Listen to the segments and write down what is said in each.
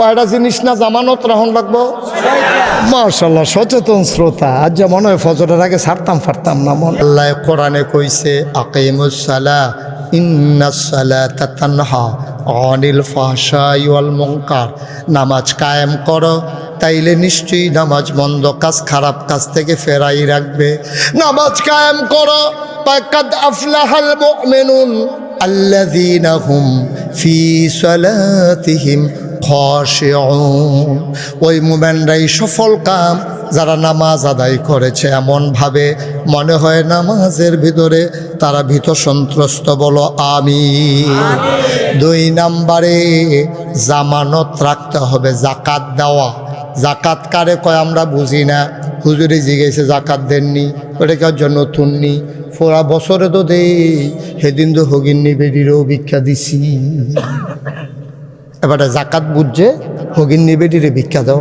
কয়টা জিনিস না জামানত রাহন লাগবো? মার্শাল্লাহ সচেতন শ্রোতা। আজ যে মনে হয় ফজরের আগে ছাড়তাম ফারতাম না মন। আল্লাহ কোরআনে কইছে আকিমুসালা অনিল ওয়াল মুনকার। নামাজ কায়েম করো তাইলে নিশ্চয়ই নামাজ মন্দ কাজ খারাপ কাজ থেকে ফেরাই রাখবে। নামাজ কায়েম করো পাকাদ আফলাহাল মুমিনুন আল্লাযীনা হুম ফি সালাতিহিম ওই মুমেনরাই সফল কাম যারা নামাজ আদায় করেছে। এমনভাবে মনে হয় নামাজের ভিতরে তারা ভীত সন্ত্রস্ত বলো আমি দুই নাম্বারে জামানত রাখতে হবে, জাকাত দেওয়া। জাকাত কারে কয় আমরা বুঝি না। হুজুরে জিগেছে জাকাত দেননি? ওটা কেউ জন্য নতুননি ফোরা বছরে তো দেই। সেদিন তো হগিন্নি বেডিরও ভিক্ষা দিছি। এবারে জাকাত বুঝছে হগিন নিবেদিরে ভিক্ষা দাও।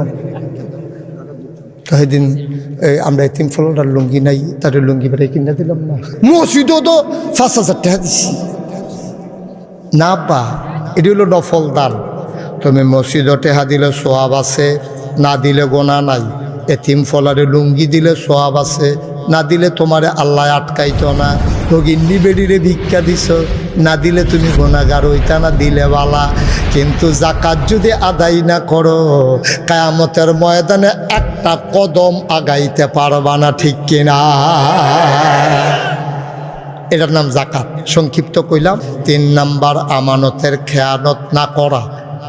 তো সেদিন, এই আমরা এতিম ফলটার লুঙ্গি নাই, তার লুঙ্গি বেড়ে কিনে দিলাম না। মসজিদও তো পাঁচ হাজার টাকা দিছি। না বা এটি হলো নফল দান। তুমি মসজিদও টেহা দিলে সোয়াব আছে, না দিলে গোনা নাই। এতিম ফলারে লুঙ্গি দিলে সোয়াব আছে, না দিলে তোমারে আল্লাহ আটকাইতো না। রোগিন্নি বেডিরে ভিক্ষা দিছ। না দিলে তুমি গোনাগার ওইটা না, দিলে বালা। কিন্তু জাকাত যদি আদায় না করো, কায়ামতের ময়দানে একটা কদম আগাইতে পারবা না, ঠিক কিনা? এটার নাম জাকাত সংক্ষিপ্ত কইলাম, তিন নাম্বার আমানতের খেয়ানত না করা।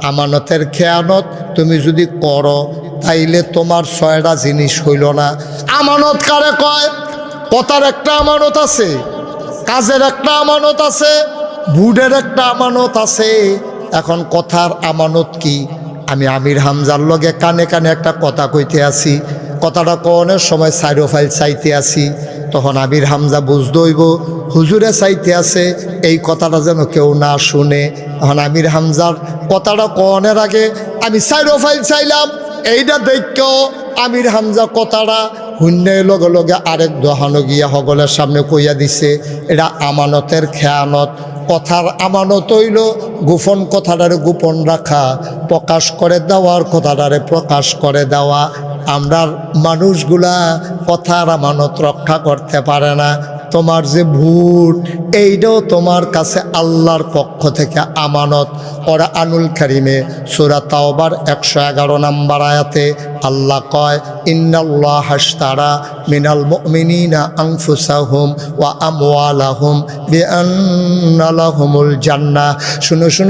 আমানতের খেয়ানত তুমি যদি করো, তাইলে তোমার ছয়টা জিনিস হইল না। আমানত কারে কয়? কথার একটা আমানত আছে। কাজের একটা আমানত আছে বুডের একটা আমানত আছে। এখন কথার আমানত কি? আমি আমির হামজার লগে কানে কানে একটা কথা কইতে আছি। কথাটা কনের সময় সাইরো ফাইল চাইতে আছি। তখন আমির হামজা বুঝদইব হুজুরে চাইতে আছে, এই কথাটা যেন কেউ না শুনে। এখন আমির হামজার কথাটা কনের আগে, আমি সাইরো ফাইল চাইলাম, এইটা দেখ, আমির হামজা কথাটা শূন্যের লগে লগে আরেক দহানো গিয়া সকলের সামনে কইয়া দিছে এটা আমানতের খেয়ানত। কথার আমানত হইল, গোপন কথাটারে গোপন রাখা, প্রকাশ করে দেওয়ার কথাটারে প্রকাশ করে দেওয়া। আমরা মানুষগুলা কথার আমানত রক্ষা করতে পারে না। তোমার যে ভূত, এইটাও তোমার কাছে আল্লাহর পক্ষ থেকে আমানত। ওরা আনুল কারিমে সুরা তাওবার একশো এগারো নাম্বার আয়াতে আল্লাহ কয়, ইন্নাল্লাহ হাসতারা মিনাল মিনা আংফুসাহুম ওয়া আমওয়ালাহুম বিআন্না লাহুমুল জান্নাহ। শুনো শুনো।